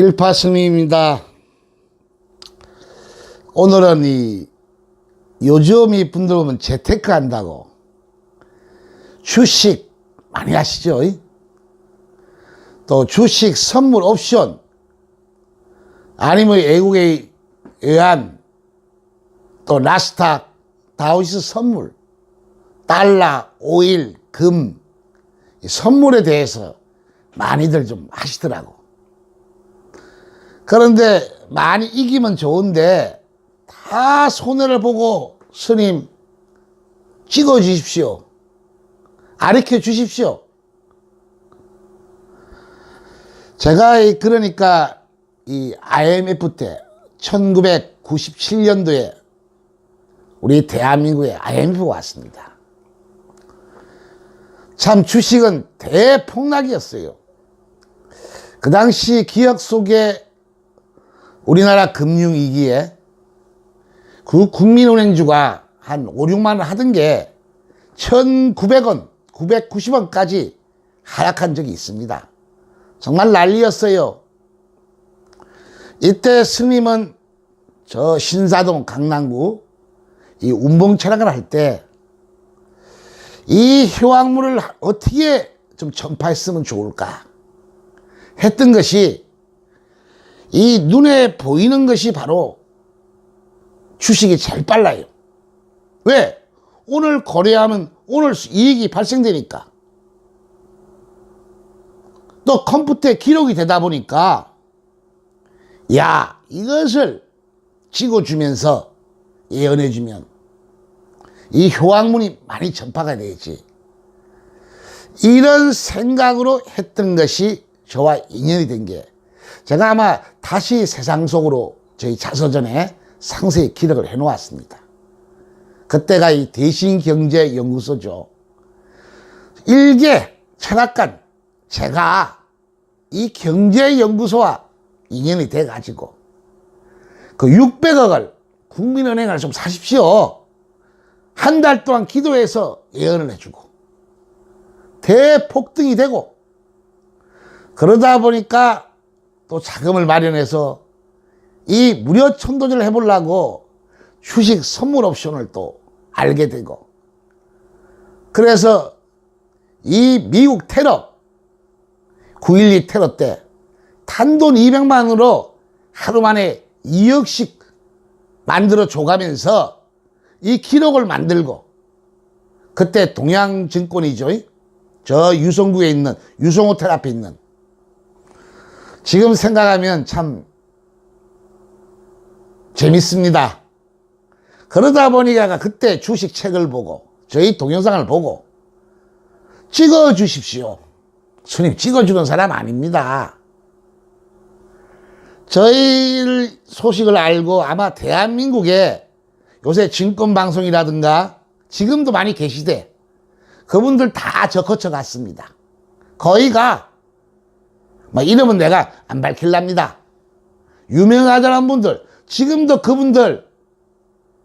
일파스님입니다. 오늘은 이 요즘 이 분들 보면 재테크 한다고 주식 많이 하시죠? 이? 또 주식 선물 옵션 아니면 외국에 의한 또 나스닥 다우지수 선물 달러 오일 금이 선물에 대해서 많이들 좀 하시더라고. 그런데 많이 이기면 좋은데 다 손해를 보고 스님 찍어 주십시오. 가르쳐 주십시오. 제가 이- 그러니까 이 IMF 때 1997년도에 우리 대한민국에 IMF 가 왔습니다. 참 주식은 대폭락이었어요. 그 당시 기억 속에 우리나라 금융위기에 그 국민은행주가 한 5, 6만 원 하던 게 1,900원, 990원까지 하락한 적이 있습니다. 정말 난리였어요. 이때 스님은 저 신사동 강남구 이 운봉 촬영을 할 때 이 효황물을 어떻게 좀 전파했으면 좋을까 했던 것이 이 눈에 보이는 것이 바로 주식이 제일 빨라요. 왜? 오늘 거래하면 오늘 이익이 발생되니까. 또 컴퓨터에 기록이 되다 보니까 야 이것을 찍어주면서 예언해주면 이 효황문이 많이 전파가 되지. 이런 생각으로 했던 것이 저와 인연이 된게 제가 아마 다시 세상 속으로 저희 자서전에 상세히 기록을 해 놓았습니다. 그때가 이 대신경제연구소죠. 일개 철학관 제가 이 경제연구소와 인연이 돼 가지고 그 600억을 국민은행을 좀 사십시오. 한 달 동안 기도해서 예언을 해주고 대폭등이 되고 그러다 보니까 또 자금을 마련해서 이 무료 천도제를 해보려고 주식 선물 옵션을 또 알게 되고 그래서 이 미국 테러 9.12 테러 때 단돈 200만으로 하루 만에 2억씩 만들어 줘가면서 이 기록을 만들고 그때 동양증권이죠. 저 유성구에 있는 유성호텔 앞에 있는 지금 생각하면 참 재밌습니다. 그러다 보니까 그때 주식 책을 보고 저희 동영상을 보고 찍어 주십시오. 스님 찍어주는 사람 아닙니다. 저희 소식을 알고 아마 대한민국에 요새 증권방송이라든가 지금도 많이 계시대. 그분들 다 저 거쳐 갔습니다. 거의가, 뭐 이름은 내가 안 밝힐랍니다. 유명하다는 분들, 지금도 그분들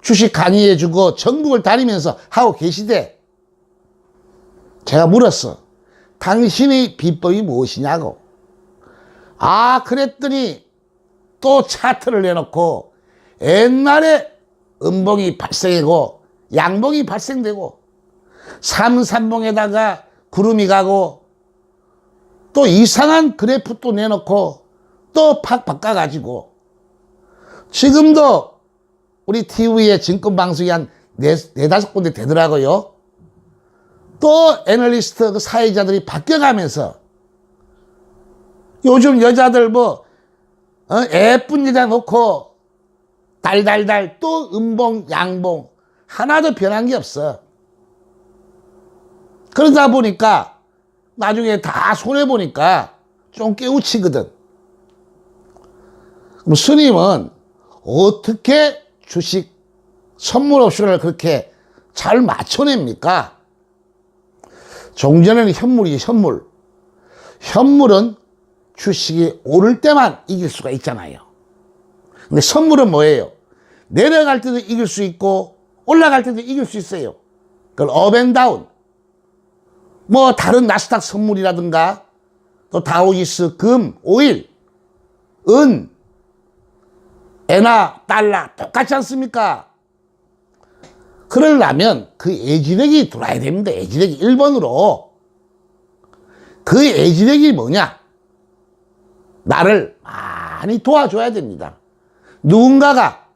주식 강의해주고 전국을 다니면서 하고 계시대. 제가 물었어. 당신의 비법이 무엇이냐고. 아, 그랬더니 또 차트를 내놓고 옛날에 음봉이 발생하고 양봉이 발생되고 삼삼봉에다가 구름이 가고 또 이상한 그래프 또 내놓고 또 팍 바꿔가지고 지금도 우리 TV에 증권방송이 한 네, 네다섯 군데 되더라고요. 또 애널리스트 그 사회자들이 바뀌어가면서 요즘 여자들 뭐 어? 예쁜 여자 놓고 달달달 또 음봉 양봉 하나도 변한 게 없어. 그러다 보니까 나중에 다 손해 보니까 좀 깨우치거든. 그럼 스님은 어떻게 주식 선물 옵션을 그렇게 잘 맞춰냅니까? 종전에는 현물이지 현물. 현물은 주식이 오를 때만 이길 수가 있잖아요. 근데 선물은 뭐예요? 내려갈 때도 이길 수 있고 올라갈 때도 이길 수 있어요. 그걸 업앤다운. 뭐 다른 나스닥 선물이라든가 또 다우지수 금, 오일, 은, 에나, 달러 똑같지 않습니까? 그러려면 그 애지력이 들어야 됩니다. 애지력이 1번으로. 그 애지력이 뭐냐? 나를 많이 도와줘야 됩니다. 누군가가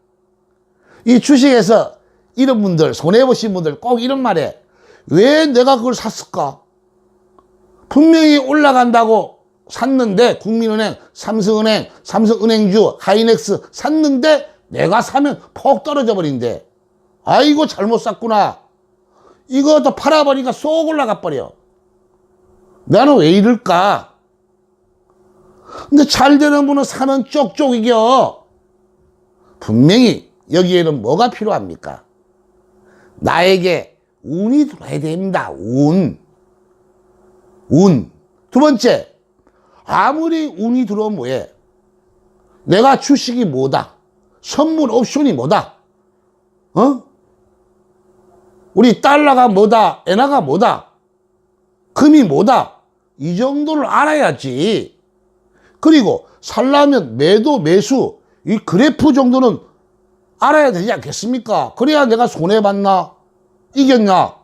이 주식에서 이런 분들, 손해보신 분들 꼭 이런 말에 왜 내가 그걸 샀을까? 분명히 올라간다고 샀는데 국민은행, 삼성은행, 삼성은행주, 하이넥스 샀는데 내가 사면 폭 떨어져 버린대. 아이고 잘못 샀구나. 이거 또 팔아버리니까 쏙 올라가 버려. 나는 왜 이럴까? 근데 잘 되는 분은 사는 쪽쪽 이겨. 분명히 여기에는 뭐가 필요합니까? 나에게 운이 들어야 됩니다. 운. 운. 두 번째, 아무리 운이 들어오면 뭐해? 내가 주식이 뭐다? 선물 옵션이 뭐다? 어? 우리 달러가 뭐다? 엔화가 뭐다? 금이 뭐다? 이 정도를 알아야지. 그리고 살려면 매도, 매수, 이 그래프 정도는 알아야 되지 않겠습니까? 그래야 내가 손해봤나? 이겼나?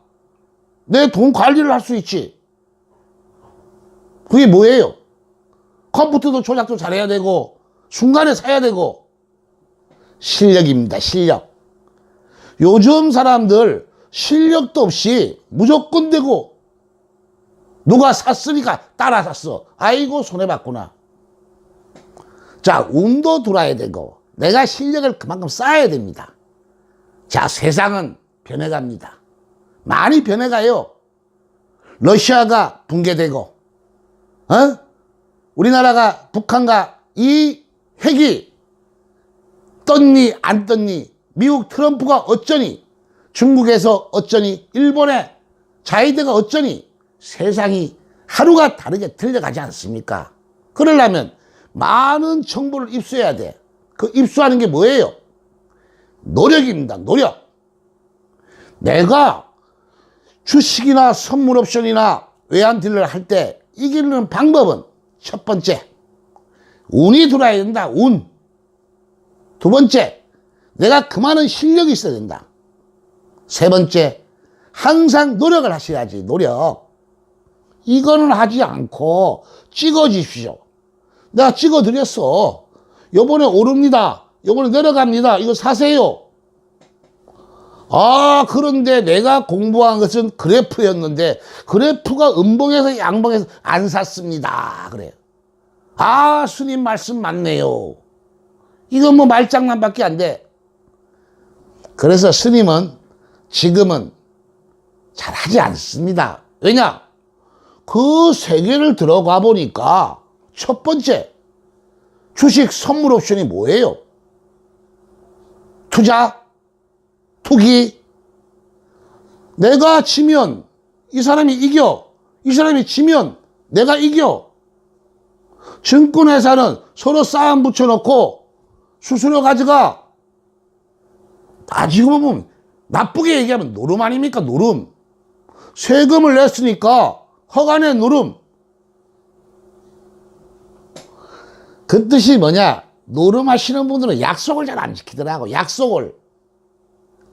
내돈 관리를 할 수 있지. 그게 뭐예요? 컴퓨터도 조작도 잘해야 되고, 순간에 사야 되고, 실력입니다, 실력. 요즘 사람들 실력도 없이 무조건 되고, 누가 샀으니까 따라 샀어. 아이고, 손해봤구나. 자, 운도 들어야 되고, 내가 실력을 그만큼 쌓아야 됩니다. 자, 세상은 변해갑니다. 많이 변해가요. 러시아가 붕괴되고, 어? 우리나라가 북한과 이 핵이 떴니 안 떴니 미국 트럼프가 어쩌니 중국에서 어쩌니 일본의 자이드가 어쩌니 세상이 하루가 다르게 들려가지 않습니까? 그러려면 많은 정보를 입수해야 돼. 그 입수하는 게 뭐예요? 노력입니다. 노력. 내가 주식이나 선물 옵션이나 외환 딜러를 할 때 이기는 방법은 첫 번째, 운이 들어야 된다. 운. 두 번째, 내가 그 많은 실력이 있어야 된다. 세 번째, 항상 노력을 하셔야지. 노력. 이거는 하지 않고 찍어 주십시오. 내가 찍어 드렸어. 요번에 오릅니다. 요번에 내려갑니다. 이거 사세요. 아, 그런데 내가 공부한 것은 그래프였는데, 그래프가 음봉에서 양봉에서 안 샀습니다. 그래요. 아, 스님 말씀 맞네요. 이건 뭐 말장난밖에 안 돼. 그래서 스님은 지금은 잘 하지 않습니다. 왜냐? 그 세계를 들어가 보니까 첫 번째, 주식 선물 옵션이 뭐예요? 투자? 투기? 내가 지면 이 사람이 이겨. 이 사람이 지면 내가 이겨. 증권회사는 서로 싸움 붙여놓고 수수료 가져가. 따지고 보면 나쁘게 얘기하면 노름 아닙니까? 노름. 세금을 냈으니까 허간의 노름. 그 뜻이 뭐냐? 노름하시는 분들은 약속을 잘 안 지키더라고. 약속을.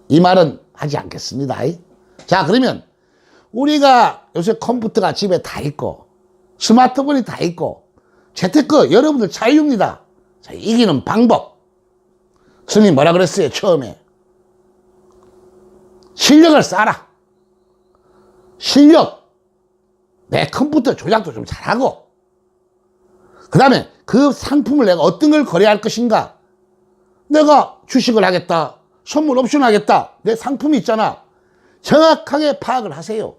이 말은 하지 않겠습니다. 자, 그러면 우리가 요새 컴퓨터가 집에 다 있고 스마트폰이 다 있고 재테크 여러분들 자유입니다. 자, 이기는 방법. 스님 뭐라 그랬어요? 처음에. 실력을 쌓아라. 실력. 내 컴퓨터 조작도 좀 잘하고. 그 다음에 그 상품을 내가 어떤 걸 거래할 것인가? 내가 주식을 하겠다. 선물 옵션 하겠다. 내 상품이 있잖아. 정확하게 파악을 하세요.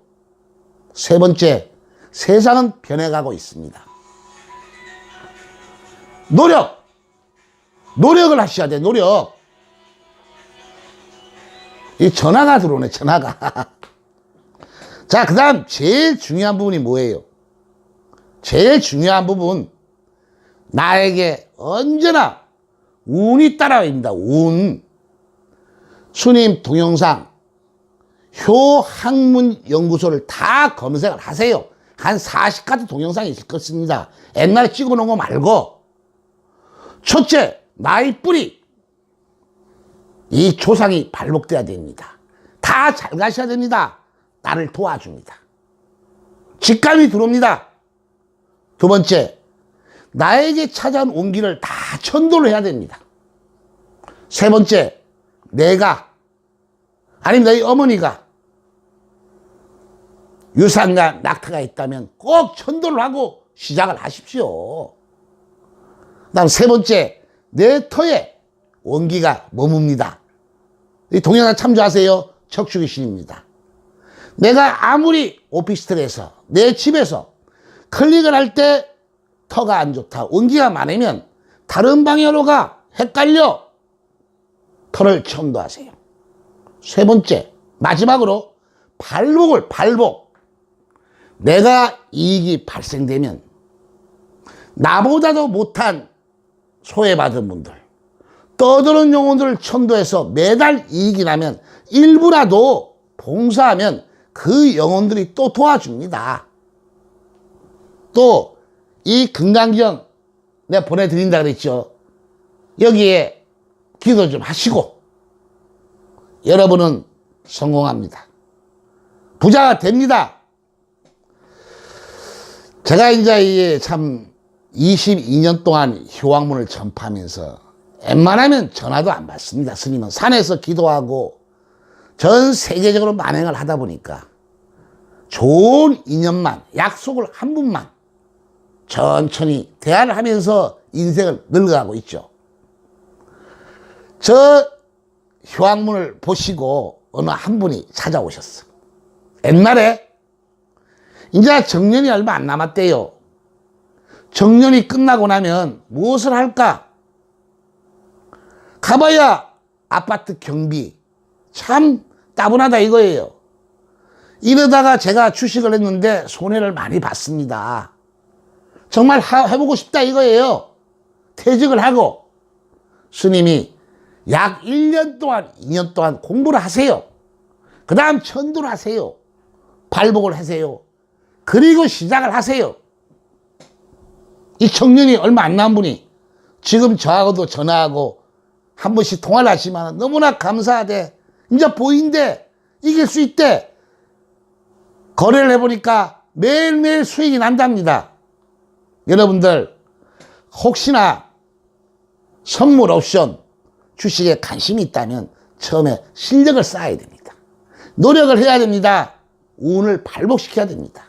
세 번째, 세상은 변해가고 있습니다. 노력! 노력을 하셔야 돼, 노력. 이 전화가 들어오네, 전화가. 자, 그 다음, 제일 중요한 부분이 뭐예요? 제일 중요한 부분, 나에게 언제나 운이 따라옵니다, 운. 스님 동영상, 효학문 연구소를 다 검색을 하세요. 한 40가지 동영상이 있을 것입니다. 옛날에 찍어 놓은 거 말고. 첫째, 나의 뿌리. 이 조상이 발목돼야 됩니다. 다 잘 가셔야 됩니다. 나를 도와줍니다. 직감이 들어옵니다. 두 번째, 나에게 찾아온 온기를 다 천도를 해야 됩니다. 세 번째, 내가, 아니면 너희 어머니가 유산과 낙태가 있다면 꼭 천도를 하고 시작을 하십시오. 그 다음 세 번째, 내 터에 원기가 머뭅니다. 이 동영상 참조하세요. 척추귀신입니다. 내가 아무리 오피스텔에서 내 집에서 클릭을 할 때 터가 안 좋다. 원기가 많으면 다른 방향으로 가. 헷갈려. 터를 천도하세요. 세 번째, 마지막으로 발목을 발목. 내가 이익이 발생되면 나보다도 못한 소외받은 분들, 떠드는 영혼들을 천도해서 매달 이익이 나면 일부라도 봉사하면 그 영혼들이 또 도와줍니다. 또 이 금강경 내가 보내드린다 그랬죠. 여기에 기도 좀 하시고 여러분은 성공합니다. 부자가 됩니다. 제가 이제 참 22년 동안 효왕문을 전파하면서 웬만하면 전화도 안 받습니다. 스님은 산에서 기도하고 전 세계적으로 만행을 하다 보니까 좋은 인연만, 약속을 한 분만 천천히 대화를 하면서 인생을 늙어가고 있죠. 저 효왕문을 보시고 어느 한 분이 찾아오셨어. 옛날에 이제 정년이 얼마 안 남았대요. 정년이 끝나고 나면 무엇을 할까? 가봐야 아파트 경비. 참 따분하다 이거예요. 이러다가 제가 주식을 했는데 손해를 많이 봤습니다. 정말 하- 해보고 싶다 이거예요. 퇴직을 하고 스님이 약 1년 동안, 2년 동안 공부를 하세요. 그 다음 천도를 하세요. 발복을 하세요. 그리고 시작을 하세요. 이 청년이 얼마 안 남은 분이 지금 저하고도 전화하고 한 번씩 통화를 하시면 너무나 감사하대. 이제 보인대. 이길 수 있대. 거래를 해보니까 매일매일 수익이 난답니다. 여러분들, 혹시나 선물 옵션 주식에 관심이 있다면 처음에 실력을 쌓아야 됩니다. 노력을 해야 됩니다. 운을 발복시켜야 됩니다.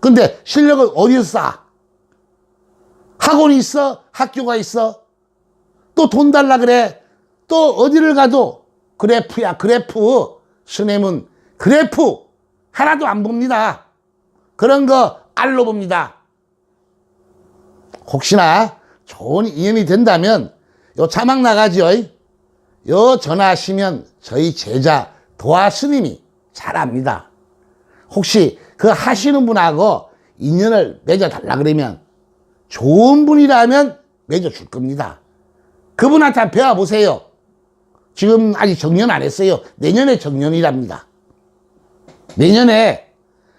근데 실력을 어디서 쌓아? 학원이 있어? 학교가 있어? 또 돈 달라 그래? 또 어디를 가도 그래프야, 그래프. 스님은 그래프 하나도 안 봅니다. 그런 거 알로 봅니다. 혹시나 좋은 인연이 된다면 요 자막 나가죠. 요 전화하시면 저희 제자 도화 스님이 잘 압니다. 혹시 그 하시는 분하고 인연을 맺어달라 그러면 좋은 분이라면 맺어줄 겁니다. 그분한테 배워보세요. 지금 아직 정년 안 했어요. 내년에 정년이랍니다. 내년에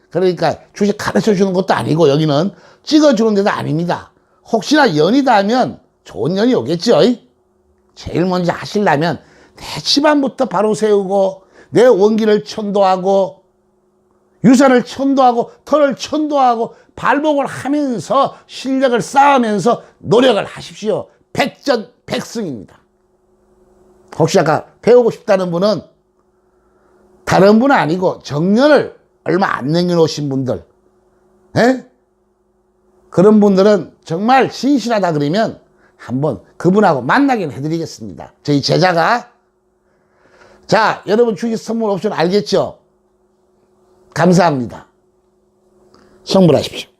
그러니까 주식 가르쳐 주는 것도 아니고 여기는 찍어 주는 데도 아닙니다. 혹시나 연이다 하면 좋은 연이 오겠죠. 제일 먼저 하시려면 내 집안부터 바로 세우고 내 원기를 천도하고 유산을 천도하고 털을 천도하고 발목을 하면서 실력을 쌓으면서 노력을 하십시오. 백전 백승입니다. 혹시 아까 배우고 싶다는 분은 다른 분은 아니고 정년을 얼마 안 남겨놓으신 분들, 에? 그런 분들은 정말 신실하다 그러면 한번 그분하고 만나긴 해드리겠습니다. 저희 제자가 자 여러분 주식 선물 옵션 알겠죠? 감사합니다. 성불하십시오.